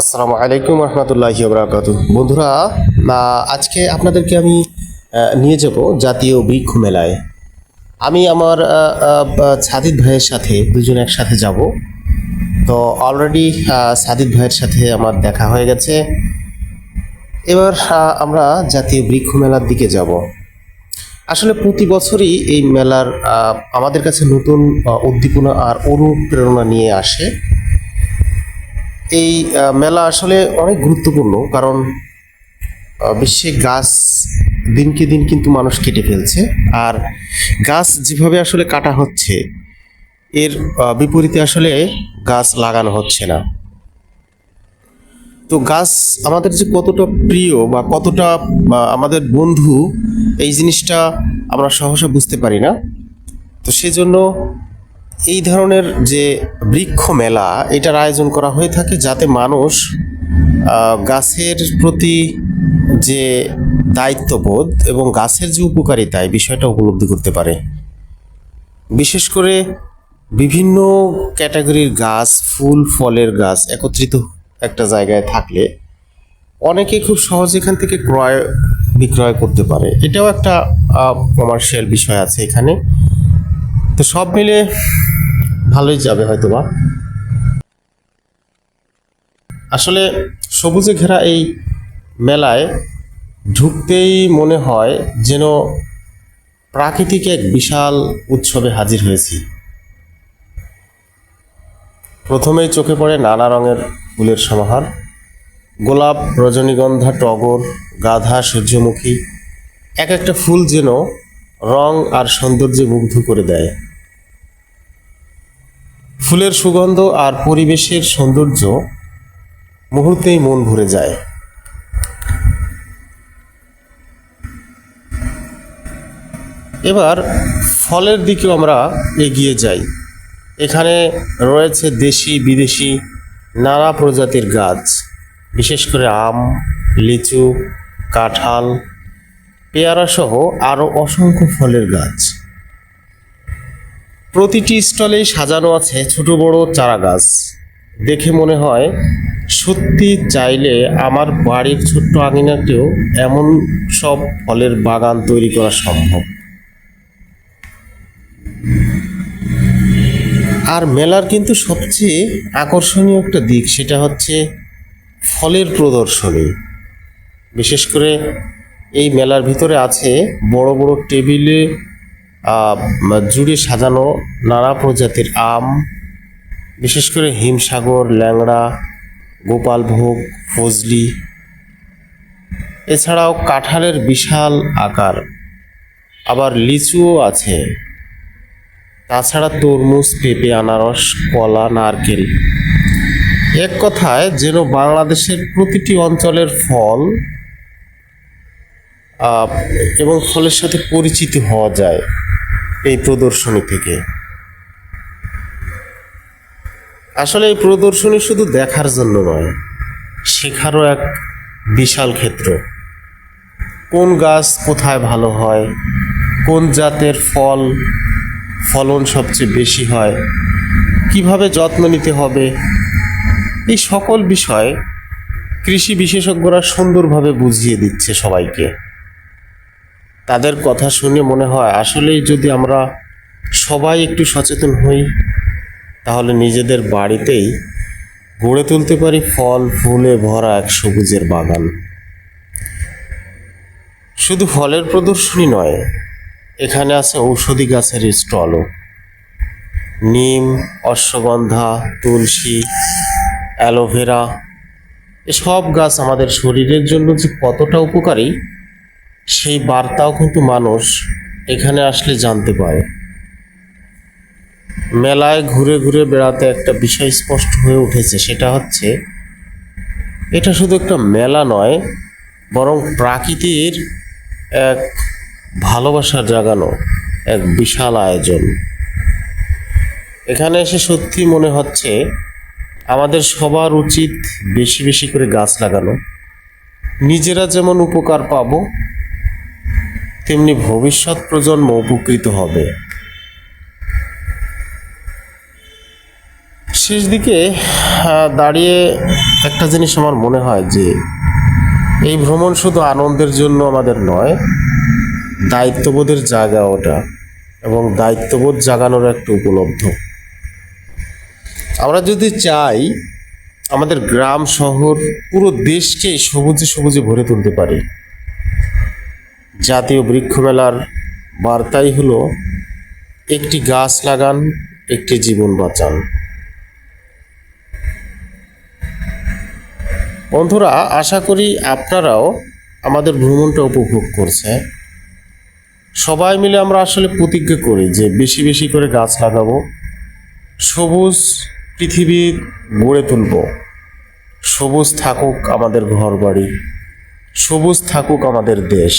আসসালামু আলাইকুম রহমতুল্লাহি বরাকাতু বন্ধুরা আজকে আপনাদেরকে আমি নিয়ে যাব জাতীয় বৃক্ষ মেলায়। আমি আমার সাদিদ ভাইয়ের সাথে, দুজন একসাথে যাব। তো অলরেডি সাদিদ ভাইয়ের সাথে আমার দেখা হয়ে গেছে। এবার আমরা জাতীয় বৃক্ষ মেলার দিকে যাব। আসলে প্রতি বছরই এই মেলার আমাদের কাছে নতুন উদ্দীপনা আর অনুপ্রেরণা নিয়ে আসে। এই মেলা আসলে অনেক গুরুত্বপূর্ণ, কারণ বিশ্বে গাছ দিনকে দিন কিন্তু মানুষ কেটে ফেলছে। আর গাছ যেভাবে আসলে কাটা হচ্ছে, এর বিপরীতে আসলে গাছ লাগানো হচ্ছে না। তো গাছ আমাদের যে কতটা প্রিয় বা কতটা আমাদের বন্ধু, এই জিনিসটা আমরা সহসা বুঝতে পারি না। তো সেজন্য এই ধরনের যে বৃক্ষ মেলা, এটার আয়োজন করা হয়ে থাকে যাতে মানুষ গাছের প্রতি যে দায়িত্ববোধ এবং গাছের যে উপকারিতা, এই বিষয়টা উপলব্ধি করতে পারে। বিশেষ করে বিভিন্ন ক্যাটাগরির গাছ, ফুল, ফলের গাছ একত্রিত একটা জায়গায় থাকলে অনেকে খুব সহজে এখান থেকে ক্রয় বিক্রয় করতে পারে। এটাও একটা কমার্শিয়াল বিষয় আছে এখানে। তো সব মিলে ভালোই যাবে হয়তো বা আসলে সবুজে ঘেরা এই মেলায় ঢুকতেই মনে হয় যেন প্রাকৃতিক এক বিশাল উৎসবে হাজির হয়েছি। প্রথমেই চোখে পড়ে নানা রঙের ফুলের সমাহার, গোলাপ, রজনীগন্ধা, টগর, গাধা, সূর্যমুখী, এক একটা ফুল যেন রং আর সৌন্দর্যে মুগ্ধ করে দেয়। ফুলের সুগন্ধ আর পরিবেশের সৌন্দর্য মুহূর্তেই মন ভরে যায়। এবার ফলের দিকেও আমরা এগিয়ে যাই। এখানে রয়েছে দেশি, বিদেশি, নানা প্রজাতির গাছ, বিশেষ করে আম, লিচু, কাঁঠাল পেয়ারা সহ আরও অসংখ্য ফলের গাছ। প্রতিটি স্টলেই সাজানো আছে ছোট বড় চারা গাছ দেখে মনে হয়, সত্যি চাইলে আমার বাড়ির ছোট্ট আঙিনাতেও এমন সব ফলের বাগান তৈরি করা সম্ভব। আর মেলার কিন্তু সবচেয়ে আকর্ষণীয় একটা দিক, সেটা হচ্ছে ফলের প্রদর্শনী। বিশেষ করে এই মেলার ভিতরে আছে বড় বড় টেবিলে জুড়ে সাজানো নানা প্রজাতির আম, বিশেষ করে হিমসাগর, ল্যাংড়া গোপালভোগ ফজলি। এছাড়াও কাঁঠালের বিশাল আকার। আবার লিচুও আছে। তাছাড়া তরমুজ, পেঁপে, আনারস, কলা, নারকেল। এক কথায় যেন বাংলাদেশের প্রতিটি অঞ্চলের ফল এবং ফলের সাথে পরিচিত হওয়া যায় এই প্রদর্শনী থেকে। আসলে এই প্রদর্শনী শুধু দেখার জন্য নয়, শেখারও এক বিশাল ক্ষেত্র। কোন গাছ কোথায় ভালো হয়, কোন জাতের ফল, ফলন সবচেয়ে বেশি হয়, কীভাবে যত্ন নিতে হবে, এই সকল বিষয় কৃষি বিশেষজ্ঞরা সুন্দরভাবে বুঝিয়ে দিচ্ছে সবাইকে। তাদের কথা শুনে মনে হয়, আসলেই যদি আমরা সবাই একটু সচেতন হই, তাহলে নিজেদের বাড়িতেই গড়ে তুলতে পারি ফল, ফুলে ভরা এক সবুজের বাগান। শুধু ফলের প্রদর্শনী নয়, এখানে আছে ঔষধি গাছের স্টলও। নিম, অশ্বগন্ধা, তুলসী, অ্যালোভেরা, এসব গাছ আমাদের শরীরের জন্য যে কতটা উপকারী সেই বার্তাও কিন্তু মানুষ এখানে আসলে জানতে পারে। মেলায় ঘুরে ঘুরে বেড়াতে একটা বিষয় স্পষ্ট হয়ে উঠেছে, সেটা হচ্ছে এটা শুধু একটা মেলা নয়, বরং প্রাকৃতির এক ভালোবাসার জাগানো, এক বিশাল আয়োজন। এখানে এসে সত্যি মনে হচ্ছে আমাদের সবার উচিত বেশি বেশি করে গাছ লাগানো, নিজেরা যেমন উপকার পাবো তেমনি ভবিষ্যৎ প্রজন্ম উপকৃত হবে। শেষ দিকে দাঁড়িয়ে একটা জিনিস আমার মনে হয় যে, এই ভ্রমণ শুধু আনন্দের জন্য আমাদের নয়, দায়িত্ববোধের জায়গা ওটা এবং দায়িত্ববোধ জাগানোর একটা উপলব্ধ। আমরা যদি চাই, আমাদের গ্রাম, শহর, পুরো দেশকে সবুজে সবুজে ভরে তুলতে পারি জাতীয় বৃক্ষ মেলার বার্তাই হলো, একটি গাছ লাগান, একটি জীবন বাঁচান। বন্ধুরা, আশা করি আপনারাও আমাদের ভ্রমণটা উপভোগ করছে। সবাই মিলে আমরা আসলে প্রতিজ্ঞা করি যে বেশি বেশি করে গাছ লাগাবো, সবুজ পৃথিবী গড়ে তুলব। সবুজ থাকুক আমাদের ঘর বাড়ি সবুজ থাকুক আমাদের দেশ।